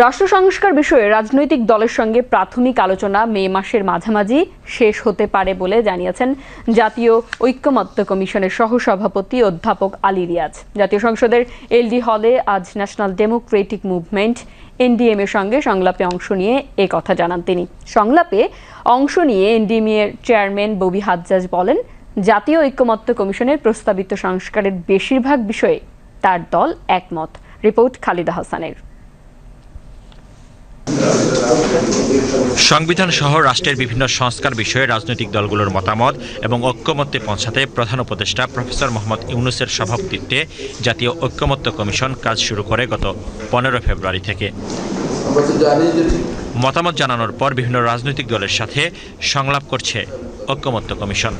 রাষ্ট্র সংস্কার বিষয়ে রাজনৈতিক দলের সঙ্গে প্রাথমিক আলোচনা মে মাসের মাঝামাঝি শেষ হতে পারে বলে জানিয়েছেন জাতীয় ঐক্যমত্য কমিশনের সহসভাপতি অধ্যাপক আলী রিয়াজ। জাতীয় সংসদের এলডি হলে আজ ন্যাশনাল ডেমোক্রেটিক মুভমেন্ট, এনডিএম এর সঙ্গে সংলাপে অংশ নিয়ে এ কথা জানান তিনি। সংলাপে অংশ নিয়ে এনডিএম এর চেয়ারম্যান ববি হাজ্জাজ বলেন, জাতীয় ঐক্যমত্য কমিশনের প্রস্তাবিত সংস্কারের বেশিরভাগ বিষয়ে তার দল একমত। রিপোর্ট খালিদা হাসানের। সংবিধান সহ রাষ্ট্রের বিভিন্ন সংস্কার বিষয়ে রাজনৈতিক দলগুলোর মতামত এবং ঐক্যমত্যে পৌঁছাতে প্রধান উপদেষ্টা প্রফেসর মোহাম্মদ ইউনুসের সভাপতিত্বে জাতীয় ঐক্যমত্য কমিশন কাজ শুরু করে গত পনেরো ফেব্রুয়ারি থেকে। মতামত জানানোর পর বিভিন্ন রাজনৈতিক দলের সাথে সংলাপ করছে ঐক্যমত্য কমিশন।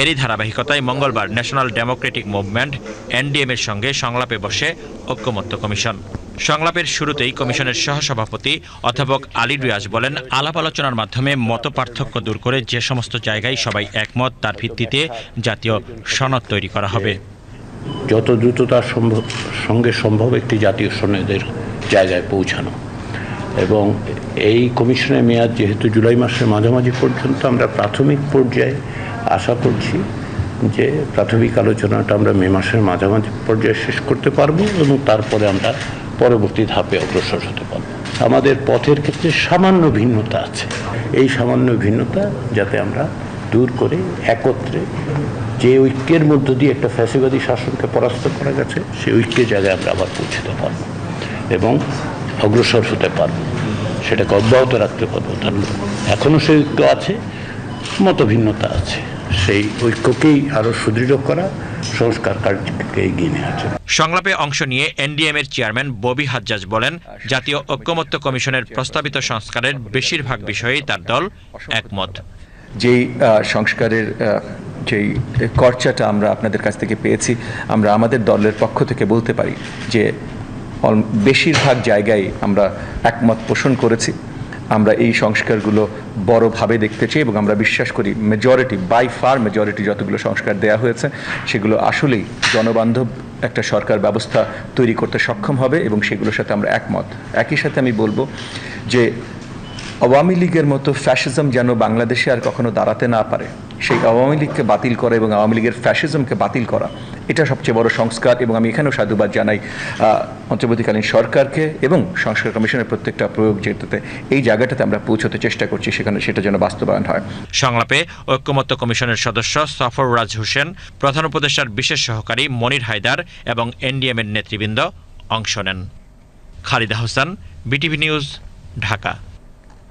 এরই ধারাবাহিকতায় মঙ্গলবার ন্যাশনাল ডেমোক্রেটিক মুভমেন্ট, এনডিএম এর সঙ্গে সংলাপে বসে ঐক্যমত্য কমিশন। সংলাপের শুরুতেই কমিশনের সহসভাপতি অধ্যাপক আলী রিয়াজ বলেন, আলাপ আলোচনার মাধ্যমে মত পার্থক্য দূর করে যে সমস্ত জায়গায় সবাই একমত, তার ভিত্তিতে জাতীয় সনদ তৈরি করা হবে। যত দ্রুততার সম্ভব সঙ্গে সম্ভব একটি জাতীয় সনদের জায়গায় পৌঁছানো। এবং এই কমিশনের মেয়াদ যেহেতু জুলাই মাসের মাঝামাঝি পর্যন্ত আমরা প্রাথমিক পর্যায়ে আশা করছি যে প্রাথমিক আলোচনাটা আমরা মে মাসের মাঝামাঝি পর্যায়ে শেষ করতে পারব এবং তারপরে আমরা পরবর্তী ধাপে অগ্রসর হতে পারব। আমাদের পথের ক্ষেত্রে সামান্য ভিন্নতা আছে। এই সামান্য ভিন্নতা যাতে আমরা দূর করে, একত্রে যে ঐক্যের মধ্য দিয়ে একটা ফ্যাসিবাদী শাসনকে পরাস্ত করা গেছে, সেই ঐক্যের জায়গায় আমরা আবার পৌঁছতে পারব এবং অগ্রসর হতে পারব। সেটাকে অব্যাহত রাখতে পারব। তার এখনও সেই ঐক্য আছে মত ভিন্নতা আছে। সেই ঐক্যকেই আরও সুদৃঢ় করা সংস্কার কার্যকে এগিয়ে নেওয়ার জন্য সংলাপে অংশ নিয়ে এনডিএম এর চেয়ারম্যান ববি হাজ্জাজ বলেন জাতীয় ঐক্যমত্য কমিশনের প্রস্তাবিত সংস্কারের বেশিরভাগ বিষয়েই তার দল একমত। যেই সংস্কারের যেই খরচাটা আমরা আপনাদের কাছ থেকে পেয়েছি আমরা আমাদের দলের পক্ষ থেকে বলতে পারি যে বেশিরভাগ জায়গায় আমরা একমত পোষণ করেছি। আমরা এই সংস্কারগুলো বড়ভাবে দেখতে চাই এবং আমরা বিশ্বাস করি মেজরিটি বাই ফার মেজরিটি যতগুলো সংস্কার দেওয়া হয়েছে, সেগুলো আসলেই জনবান্ধব একটা সরকার ব্যবস্থা তৈরি করতে সক্ষম হবে এবং সেগুলোর সাথে আমরা একমত। একই সাথে আমি বলব যে আওয়ামী লীগের মতো ফ্যাসিজম যেন বাংলাদেশে আর কখনো দাঁড়াতে না পারে, সেই আওয়ামী লীগকে বাতিল করা এবং আওয়ামী লীগের ফ্যাসিজমকে বাতিল করা এটা সবচেয়ে বড় সংস্কার এবং আমি এখানেও সাধুবাদ জানাই অন্তর্বর্তীকালীন সরকারকে এবং সংস্কার কমিশনের প্রত্যেকটা প্রয়োগ যেটাতে এই জায়গাটাতে আমরা পৌঁছতে চেষ্টা করছি সেখানে সেটা যেন বাস্তবায়ন হয়। সংলাপে ঐক্যমত্য কমিশনের সদস্য সফর রাজ হোসেন, প্রধান উপদেষ্টার বিশেষ সহকারী মনির হায়দার এবং এনডিএমের নেতৃবৃন্দ অংশ নেন। Khalida Hossain, BTV news, Dhaka.